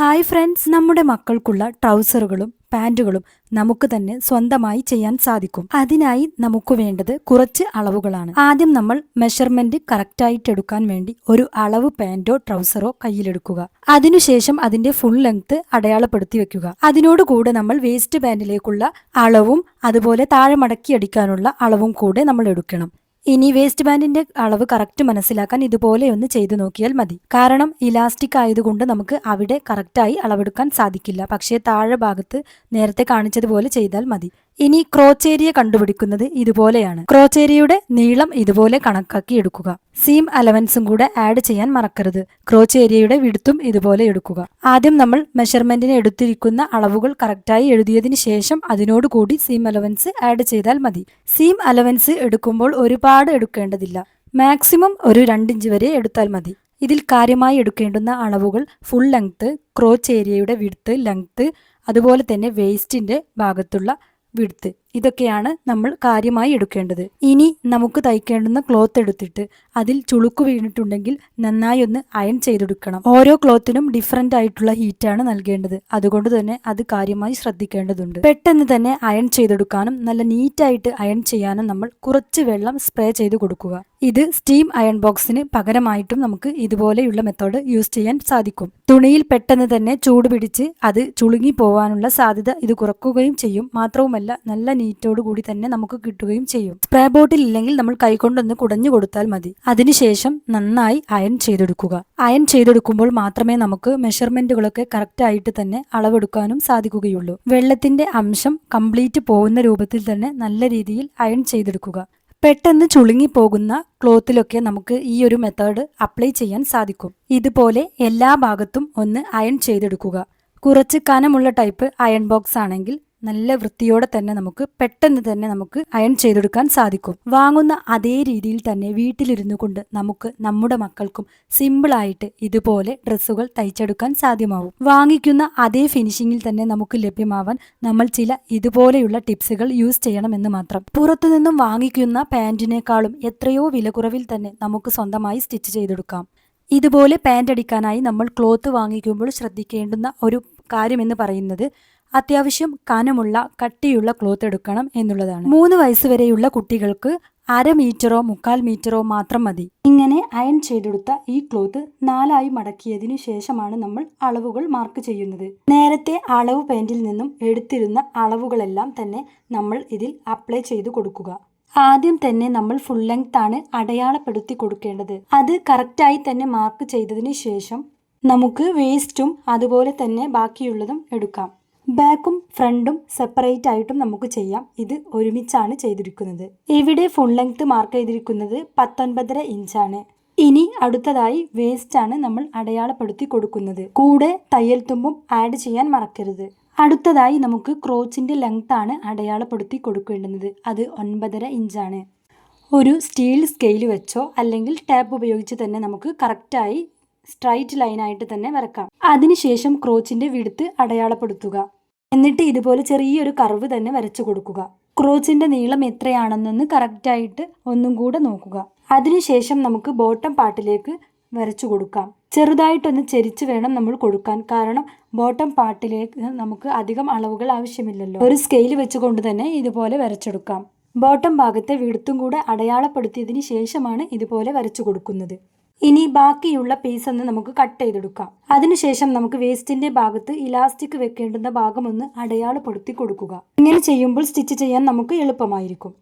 Hi friends നമ്മുടെ മക്കൾക്കുള്ള ട്രൗസറുകളും പാന്റുകളും നമുക്ക് തന്നെ സ്വന്തമായി ചെയ്യാൻ സാധിക്കും. അതിനായി നമുക്ക് വേണ്ടത് കുറച്ച് അളവുകളാണ്. ആദ്യം നമ്മൾ മെഷർമെന്റ് കറക്റ്റായിട്ട് എടുക്കാൻ വേണ്ടി ഒരു അളവ് പാന്റോ ട്രൗസറോ കയ്യിലെടുക്കുക. അതിനുശേഷം അതിന്റെ ഫുൾ ലെങ്ത് അടയാളപ്പെടുത്തി വെക്കുക. അതിനോട് കൂടെ നമ്മൾ വേസ്റ്റ് പാന്റിലേക്കുള്ള അളവും അതുപോലെ താഴെ മടക്കി അടിക്കാനുള്ള അളവും കൂടെ നമ്മൾ എടുക്കണം. ഇനി വേസ്റ്റ് ബാൻഡിന്റെ അളവ് കറക്റ്റ് മനസ്സിലാക്കാൻ ഇതുപോലെ ഒന്ന് ചെയ്തു നോക്കിയാൽ മതി. കാരണം ഇലാസ്റ്റിക് ആയതുകൊണ്ട് നമുക്ക് അവിടെ കറക്റ്റായി അളവെടുക്കാൻ സാധിക്കില്ല. പക്ഷേ താഴെ ഭാഗത്ത് നേരത്തെ കാണിച്ചതുപോലെ ചെയ്താൽ മതി. ഇനി ക്രോച്ച് ഏരിയ കണ്ടുപിടിക്കുന്നത് ഇതുപോലെയാണ്. ക്രോച്ച് ഏരിയയുടെ നീളം ഇതുപോലെ കണക്കാക്കി എടുക്കുക. സീം അലവൻസും കൂടെ ആഡ് ചെയ്യാൻ മറക്കരുത്. ക്രോച്ച് ഏരിയയുടെ വിടുത്തും ഇതുപോലെ എടുക്കുക. ആദ്യം നമ്മൾ മെഷർമെന്റിന് എടുത്തിരിക്കുന്ന അളവുകൾ കറക്റ്റായി എഴുതിയതിന് ശേഷം അതിനോടുകൂടി സീം അലവൻസ് ആഡ് ചെയ്താൽ മതി. സീം അലവൻസ് എടുക്കുമ്പോൾ ഒരുപാട് എടുക്കേണ്ടതില്ല. മാക്സിമം ഒരു രണ്ടിഞ്ച് വരെ എടുത്താൽ മതി. ഇതിൽ കാര്യമായി എടുക്കേണ്ടുന്ന അളവുകൾ ഫുൾ ലെങ്ത് ക്രോച്ച് ഏരിയയുടെ വിടുത്ത് ലെങ്ത് അതുപോലെ തന്നെ വേസ്റ്റിന്റെ ഭാഗത്തുള്ള വിടുത്ത്. ഇതൊക്കെയാണ് നമ്മൾ കാര്യമായി എടുക്കേണ്ടത്. ഇനി നമുക്ക് തയ്ക്കേണ്ടുന്ന ക്ലോത്ത് എടുത്തിട്ട് അതിൽ ചുളുക്ക് വീണിട്ടുണ്ടെങ്കിൽ നന്നായി ഒന്ന് അയൺ ചെയ്തെടുക്കണം. ഓരോ ക്ലോത്തിനും ഡിഫറെന്റ് ആയിട്ടുള്ള ഹീറ്റാണ് നൽകേണ്ടത്. അതുകൊണ്ട് തന്നെ അത് കാര്യമായി ശ്രദ്ധിക്കേണ്ടതുണ്ട്. പെട്ടെന്ന് തന്നെ അയൺ ചെയ്തെടുക്കാനും നല്ല നീറ്റായിട്ട് അയൺ ചെയ്യാനും നമ്മൾ കുറച്ച് വെള്ളം സ്പ്രേ ചെയ്ത് കൊടുക്കുക. ഇത് സ്റ്റീം അയൺ ബോക്സിന് പകരമായിട്ടും നമുക്ക് ഇതുപോലെയുള്ള മെത്തേഡ് യൂസ് ചെയ്യാൻ സാധിക്കും. തുണിയിൽ പെട്ടെന്ന് തന്നെ ചൂട് പിടിച്ച് അത് ചുളുങ്ങി പോവാനുള്ള സാധ്യത ഇത് കുറക്കുകയും ചെയ്യും. മാത്രവുമല്ല നല്ല നീറ്റോട് കൂടി തന്നെ നമുക്ക് കിട്ടുകയും ചെയ്യും. സ്പ്രേ ബോട്ടിൽ ഇല്ലെങ്കിൽ നമ്മൾ കൈകൊണ്ടൊന്ന് കുടഞ്ഞു കൊടുത്താൽ മതി. അതിനുശേഷം നന്നായി അയൺ ചെയ്തെടുക്കുക. അയൺ ചെയ്തെടുക്കുമ്പോൾ മാത്രമേ നമുക്ക് മെഷർമെന്റുകളൊക്കെ കറക്റ്റ് ആയിട്ട് തന്നെ അളവെടുക്കാനും സാധിക്കുകയുള്ളൂ. വെള്ളത്തിന്റെ അംശം കംപ്ലീറ്റ് പോകുന്ന രൂപത്തിൽ തന്നെ നല്ല രീതിയിൽ അയൺ ചെയ്തെടുക്കുക. പെട്ടെന്ന് ചുളുങ്ങിപ്പോകുന്ന ക്ലോത്തിലൊക്കെ നമുക്ക് ഈ ഒരു മെത്തേഡ് അപ്ലൈ ചെയ്യാൻ സാധിക്കും. ഇതുപോലെ എല്ലാ ഭാഗത്തും ഒന്ന് അയൺ ചെയ്തെടുക്കുക. കുറച്ച് കനമുള്ള ടൈപ്പ് അയൺ ബോക്സ് ആണെങ്കിൽ നല്ല വൃത്തിയോടെ തന്നെ നമുക്ക് പെട്ടെന്ന് തന്നെ നമുക്ക് അയൺ ചെയ്തെടുക്കാൻ സാധിക്കും. വാങ്ങുന്ന അതേ രീതിയിൽ തന്നെ വീട്ടിലിരുന്നു കൊണ്ട് നമുക്ക് നമ്മുടെ മക്കൾക്കും സിമ്പിളായിട്ട് ഇതുപോലെ ഡ്രസ്സുകൾ തയ്ച്ചെടുക്കാൻ സാധ്യമാവും. വാങ്ങിക്കുന്ന അതേ ഫിനിഷിങ്ങിൽ തന്നെ നമുക്ക് ലഭ്യമാവാൻ നമ്മൾ ചില ഇതുപോലെയുള്ള ടിപ്സുകൾ യൂസ് ചെയ്യണമെന്ന് മാത്രം. പുറത്തുനിന്നും വാങ്ങിക്കുന്ന പാന്റിനേക്കാളും എത്രയോ വിലക്കുറവിൽ തന്നെ നമുക്ക് സ്വന്തമായി സ്റ്റിച്ച് ചെയ്തെടുക്കാം. ഇതുപോലെ പാന്റ് അടിക്കാനായി നമ്മൾ ക്ലോത്ത് വാങ്ങിക്കുമ്പോൾ ശ്രദ്ധിക്കേണ്ടുന്ന ഒരു കാര്യമെന്ന് പറയുന്നത് അത്യാവശ്യം കനമുള്ള കട്ടിയുള്ള ക്ലോത്ത് എടുക്കണം എന്നുള്ളതാണ്. മൂന്ന് വയസ്സ് വരെയുള്ള കുട്ടികൾക്ക് അര മീറ്ററോ മുക്കാൽ മീറ്ററോ മാത്രം മതി. ഇങ്ങനെ അയൺ ചെയ്തെടുത്ത ഈ ക്ലോത്ത് നാലായി മടക്കിയതിനു ശേഷമാണ് നമ്മൾ അളവുകൾ മാർക്ക് ചെയ്യുന്നത്. നേരത്തെ അളവ് പാന്റിൽ നിന്നും എടുത്തിരുന്ന അളവുകളെല്ലാം തന്നെ നമ്മൾ ഇതിൽ അപ്ലൈ ചെയ്ത് കൊടുക്കുക. ആദ്യം തന്നെ നമ്മൾ ഫുൾ ലെങ്ത് ആണ് അടയാളപ്പെടുത്തി കൊടുക്കേണ്ടത്. അത് കറക്റ്റായി തന്നെ മാർക്ക് ചെയ്തതിന് ശേഷം നമുക്ക് വേസ്റ്റും അതുപോലെ തന്നെ ബാക്കിയുള്ളതും എടുക്കാം. ബാക്കും ഫ്രണ്ടും സെപ്പറേറ്റ് ആയിട്ടും നമുക്ക് ചെയ്യാം. ഇത് ഒരുമിച്ചാണ് ചെയ്തിരിക്കുന്നത്. ഇവിടെ ഫുൾ ലെങ്ത് മാർക്ക് ചെയ്തിരിക്കുന്നത് പത്തൊൻപതര ഇഞ്ചാണ് ഇനി അടുത്തതായി വേസ്റ്റ് ആണ് നമ്മൾ അടയാളപ്പെടുത്തി കൊടുക്കുന്നത്. കൂടെ തയ്യൽ തുമ്പും ആഡ് ചെയ്യാൻ മറക്കരുത്. അടുത്തതായി നമുക്ക് ക്രോച്ചിന്റെ ലെങ്ത് ആണ് അടയാളപ്പെടുത്തി കൊടുക്കേണ്ടുന്നത് അത് ഒൻപതര ഇഞ്ചാണ് ഒരു സ്റ്റീൽ സ്കെയിൽ വെച്ചോ അല്ലെങ്കിൽ ടാപ്പ് ഉപയോഗിച്ച് തന്നെ നമുക്ക് കറക്റ്റായി സ്ട്രൈറ്റ് ലൈനായിട്ട് തന്നെ വരക്കാം. അതിനുശേഷം ക്രോച്ചിന്റെ വിടുത്ത് അടയാളപ്പെടുത്തുക. എന്നിട്ട് ഇതുപോലെ ചെറിയൊരു കർവ് തന്നെ വരച്ചു കൊടുക്കുക. ക്രോച്ചിന്റെ നീളം എത്രയാണെന്നൊന്ന് കറക്റ്റായിട്ട് ഒന്നും കൂടെ നോക്കുക. അതിനുശേഷം നമുക്ക് ബോട്ടം പാട്ടിലേക്ക് വരച്ചു കൊടുക്കാം. ചെറുതായിട്ടൊന്ന് ചെരിച്ച് വേണം നമ്മൾ കൊടുക്കാൻ. കാരണം ബോട്ടം പാട്ടിലേക്ക് നമുക്ക് അധികം അളവുകൾ ആവശ്യമില്ലല്ലോ. ഒരു സ്കെയിൽ വെച്ചുകൊണ്ട് തന്നെ ഇതുപോലെ വരച്ചെടുക്കാം. ബോട്ടം ഭാഗത്തെ വിടുത്തും കൂടെ അടയാളപ്പെടുത്തിയതിന് ശേഷമാണ് ഇതുപോലെ വരച്ചു കൊടുക്കുന്നത്. ഇനി ബാക്കിയുള്ള പീസ് ഒന്ന് നമുക്ക് കട്ട് ചെയ്തെടുക്കാം. അതിനുശേഷം നമുക്ക് വേസ്റ്റിന്റെ ഭാഗത്ത് ഇലാസ്റ്റിക് വെക്കേണ്ടുന്ന ഭാഗം ഒന്ന് അടയാളപ്പെടുത്തി കൊടുക്കുക. ഇങ്ങനെ ചെയ്യുമ്പോൾ സ്റ്റിച്ച് ചെയ്യാൻ നമുക്ക് എളുപ്പമായിരിക്കും.